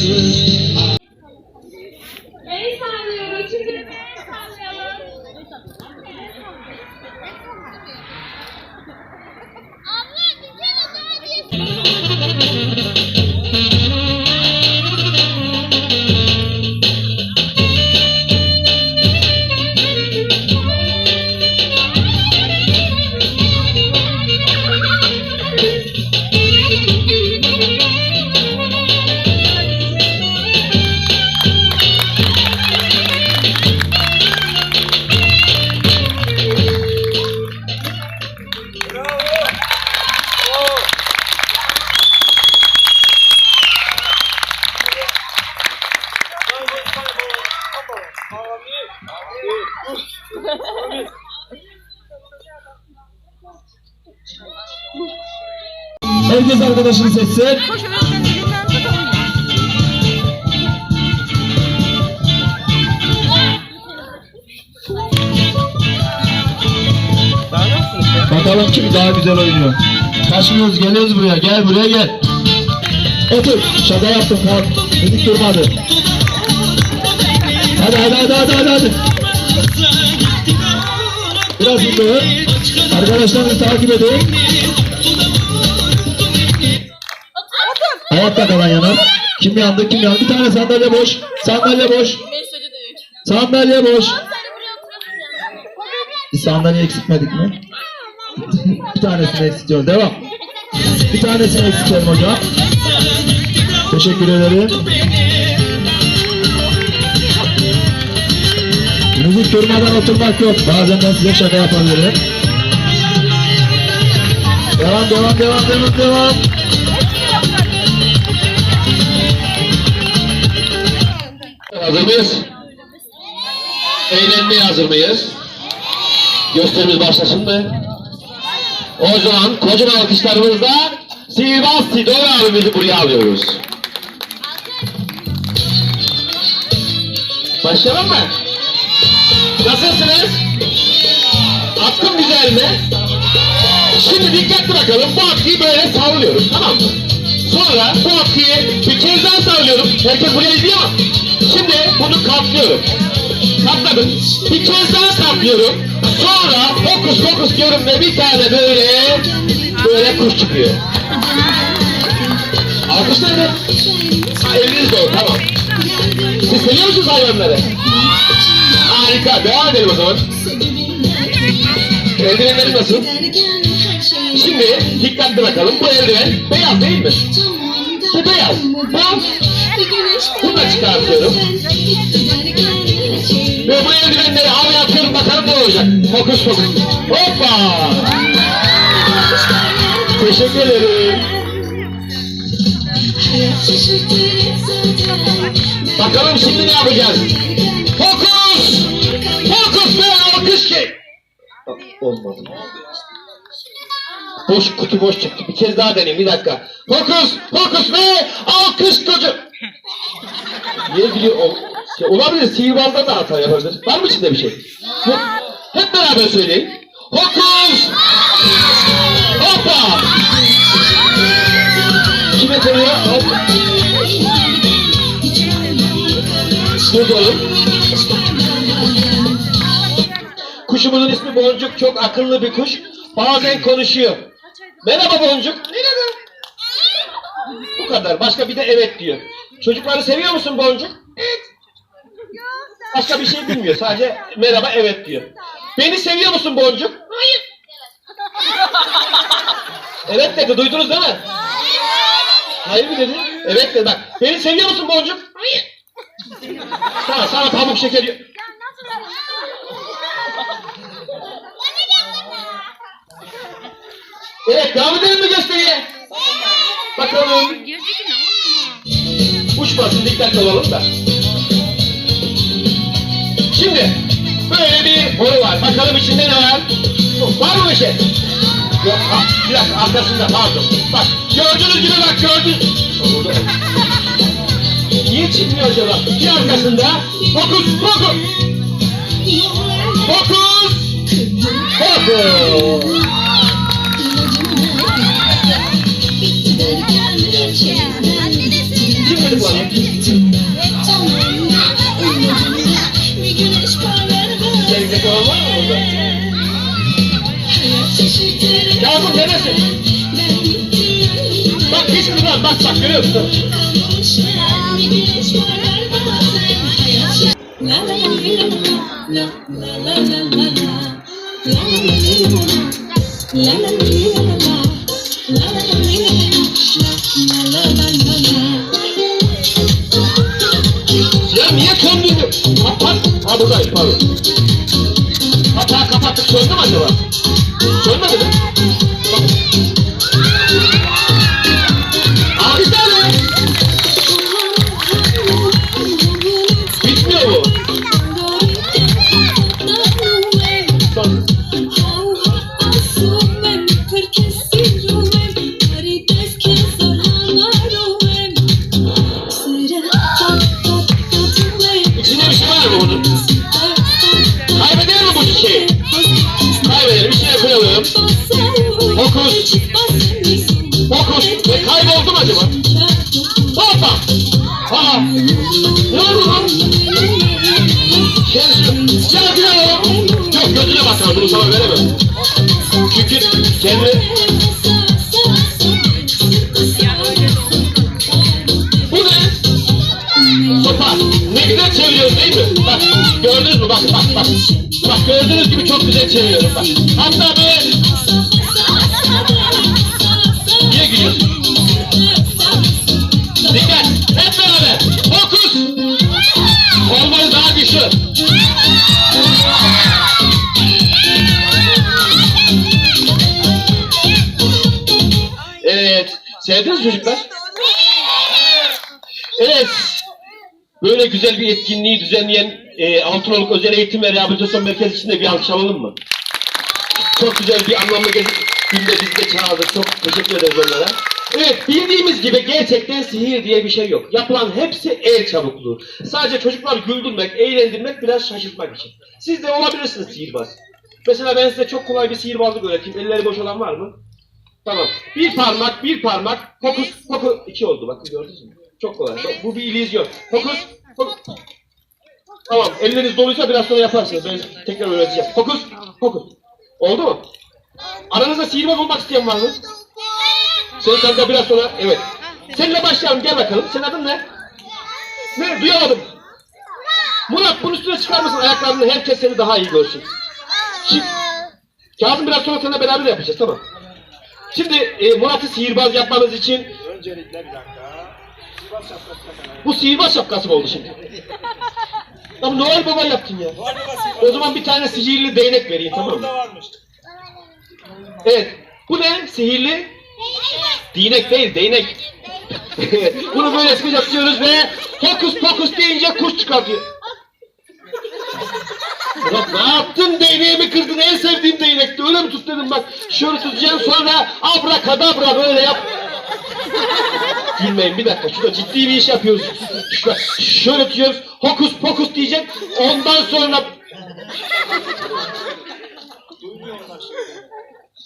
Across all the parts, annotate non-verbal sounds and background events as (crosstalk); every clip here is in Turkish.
El Herkes arkadaşını seçsin. Bakalım kim daha güzel oynuyor. Taşıyoruz geliyoruz buraya. Gel buraya gel. Otur. Şaka yaptım kalk. Müzik durmadı. Hadi hadi hadi hadi hadi. hadi. Biraz hızlı. Arkadaşlarınızı takip edin. Hayatta kalan yanar. Kim yandı kim yandı? Bir tane sandalye boş. Sandalye boş. Sandalye boş. Bir sandalye eksiltmedik mi? bir tanesini eksiltiyoruz. Devam. Bir tanesini eksiltelim hocam. Teşekkür ederim. Müzik durmadan oturmak yok. Bazen ben size şaka yapabilirim. Devam devam devam devam devam. Hazır mıyız? Eğlenmeye hazır mıyız? Gösterimiz başlasın mı? O zaman kocaman alkışlarımızla Sivas Sido abimizi buraya alıyoruz. Başlayalım mı? Nasılsınız? Atkım güzel mi? Şimdi dikkatli bakalım. Bu atkıyı böyle sallıyoruz tamam mı? Sonra bu atkıyı bir kez daha sallıyorum. Herkes buraya izliyor? Şimdi bunu katlıyorum. Katladım. Bir kez daha katlıyorum. Sonra fokus fokus diyorum ve bir tane böyle böyle kuş çıkıyor. Alkışlar mı? Ha, eliniz dolu tamam. Siz seviyor musunuz hayvanları? Harika. Devam edelim o zaman. Eldivenlerim nasıl? Şimdi dikkatli bakalım. Bu eldiven beyaz değil mi? Bu beyaz. Bu bunu da çıkartıyorum. Ve bu eldivenleri havaya atıyorum bakalım ne olacak. Fokus fokus. Hoppa! Teşekkür ederim. Bakalım şimdi ne yapacağız? Fokus! Fokus ve alkış ki. Olmadı. Boş kutu boş çıktı. Bir kez daha deneyeyim bir dakika. Fokus! Fokus ve alkış kutu. Niye biliyor? O, ya olabilir. Sihirbazda da hata yapabilir. Var mı içinde bir şey? Yok. Hep beraber söyleyin. Fokus! Hoppa! Kime çalıyor? Hop. Durduralım. Kuşumuzun ismi Boncuk. Çok akıllı bir kuş. Bazen konuşuyor. Merhaba Boncuk. Merhaba. Bu kadar. Başka bir de evet diyor. Çocukları seviyor musun Boncuk? Evet. Başka bir şey bilmiyor. Sadece merhaba evet diyor. Beni seviyor musun Boncuk? Hayır. (laughs) Evet dedi. Duydunuz değil mi? Hayır mı dedi? Evet dedi. Bak. Beni seviyor musun Boncuk? Hayır. Sana, sana pamuk şeker Evet devam edelim mi gösteriye? Bakalım. Uçmasın dikkatli olalım da. Şimdi böyle bir boru var. Bakalım içinde ne var? Var mı bir şey? Yok. Ha, bir dakika arkasında pardon. Bak gördüğünüz gibi bak. Orada. Niye çıkmıyor acaba? Bir arkasında fokus fokus. Fokus. Fokus. Sende soran var mı burada? Yazım demesin. Bak hiç mi var? Bak bak görüyor musun? Ya niye kondurdun? Ha, ha, ha buradayım pardon. Kapattık söndü mü acaba? Sönmedi mi? Çok güzel çeviriyorum bak. Hatta böyle niye gülüyorsun? Dikkat. Hep beraber. Fokus. Kolları daha güçlü. Evet. Sevdiniz çocuklar? Evet. Böyle güzel bir etkinliği düzenleyen e, Altınoluk Özel Eğitim ve Rehabilitasyon Merkezi için de bir alkış alalım mı? Çok güzel bir anlamlı günde bizi de çağırdı. Çok teşekkür ederiz onlara. Evet bildiğimiz gibi gerçekten sihir diye bir şey yok. Yapılan hepsi el çabukluğu. Sadece çocuklar güldürmek, eğlendirmek, biraz şaşırtmak için. Siz de olabilirsiniz sihirbaz. Mesela ben size çok kolay bir sihirbazlık öğreteyim. Elleri boş olan var mı? Tamam. Bir parmak, bir parmak. Fokus, fokus. İki oldu bakın gördünüz mü? Çok kolay. Bak, Bu bir illüzyon. Fokus, fokus. Tamam. Elleriniz doluysa biraz sonra yaparsınız. Ben tekrar öğreteceğim. Fokus, fokus. Oldu mu? Aranızda sihirbaz olmak isteyen var mı? Senin kanka biraz sonra, evet. Seninle başlayalım, gel bakalım. Senin adın ne? Ne? Duyamadım. Murat, bunun üstüne çıkar mısın ayaklarını? Herkes seni daha iyi görsün. Şimdi, Kazım biraz sonra seninle beraber yapacağız, tamam. Şimdi e, Murat'ı sihirbaz yapmanız için Öncelikle bir dakika. Bu sihirbaz şapkası mı oldu şimdi? (laughs) Ama Noel Baba yaptın ya. O zaman bir tane sihirli değnek vereyim tamam mı? Evet. Bu ne? Sihirli? Değnek değil, değnek. (laughs) Bunu böyle sıkıca tutuyoruz ve fokus fokus deyince kuş çıkartıyor. Murat ne yaptın? Değneğimi kırdın. En sevdiğim değnekti. Öyle mi tut dedim bak. Şöyle tutacaksın sonra abrakadabra böyle yap. Gülmeyin bir dakika. Şurada ciddi bir iş yapıyoruz. Şurada şöyle tutuyoruz. Hokus pokus diyecek. Ondan sonra...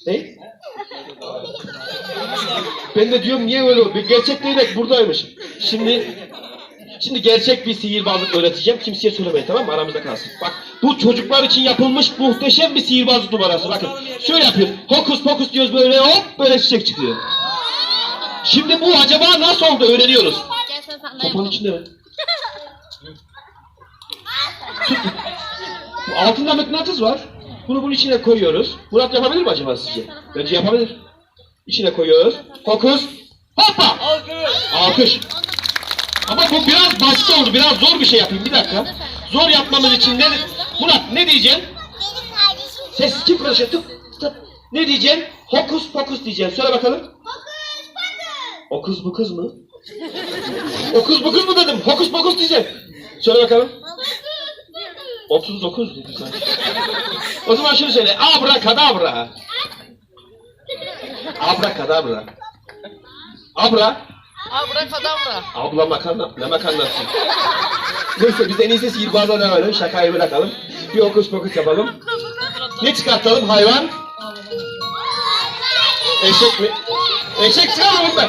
Ne? Ben de diyorum niye öyle oldu? Gerçek değnek buradaymış. Şimdi Şimdi gerçek bir sihirbazlık öğreteceğim. Kimseye söylemeyin tamam mı? Aramızda kalsın. Bak bu çocuklar için yapılmış muhteşem bir sihirbazlık numarası. Bakın şöyle yapıyoruz. Hokus pokus diyoruz böyle hop böyle çiçek çıkıyor. Şimdi bu acaba nasıl oldu öğreniyoruz. Topun içinde mi? Altında mıknatıs var. Bunu bunun içine koyuyoruz. Murat yapabilir mi acaba sizce? Bence yapabilir. İçine koyuyoruz. Fokus. Hoppa! Alkış. Ama bu biraz basit oldu. Biraz zor bir şey yapayım. Bir dakika. Zor yapmamız için ne... Murat ne diyeceksin? Benim kardeşim. Ses kim konuşuyor? Tıp, tıp. Ne diyeceksin? Hokus pokus diyeceksin. Söyle bakalım. O kız bu kız mı? O kız bu kız mı dedim. Hokus pokus diyeceksin. Söyle bakalım. Fokus fokus. 39 dedi sen. O zaman şunu söyle. Abrakadabra. Abrakadabra. Abra. Abrakadabra. Abla makarna. Ne makarnası? Neyse biz en iyisi sihirbazla devam edelim. Şakayı bırakalım. Bir okus pokus yapalım. Ne çıkartalım hayvan? Eşek mi? Eşek çıkar mı?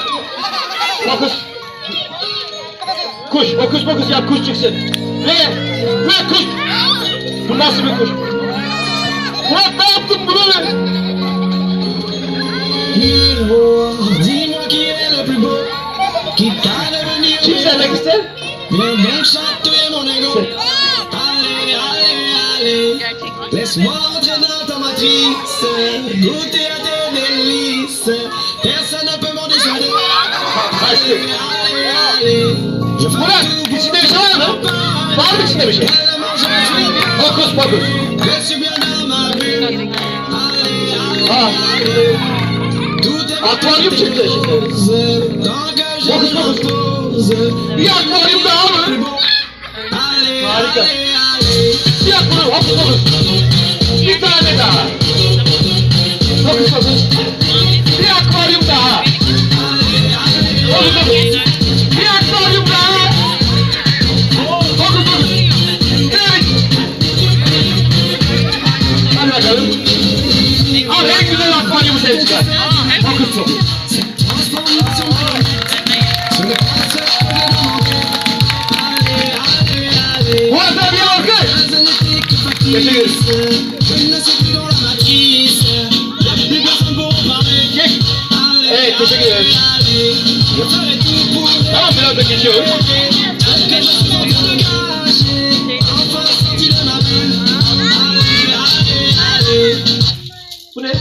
Fokus. Kuş, o kuş fokus yap, kuş çıksın. Ve, ve kuş. Bu nasıl bir kuş? Murat ne yaptın bunu? Kim söylemek ister? Laisse-moi entrer dans ta matrice, goûter à tes çıktı. Murat içinde bir şey var mı? Var mı içinde bir şey? Hokus pokus. Aa. Akvaryum çıktı şimdi. Hokus pokus. Bir akvaryum daha mı? Harika. Bir akvaryum hokus pokus. Bir tane daha. Hokus pokus. Yes, for you, Tamam biraz da. Bu ne?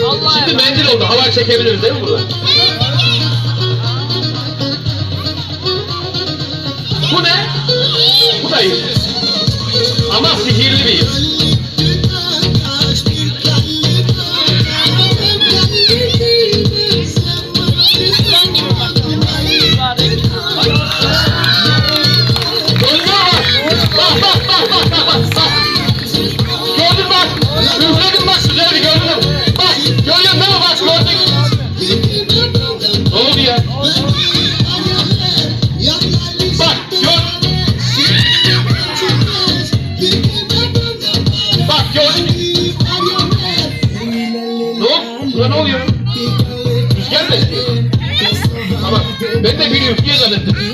Hoppa. Şimdi mendil oldu. Hava çekebiliriz değil mi burada? Bu ne? Bu da iyi. Ama sihirli. Elizabeth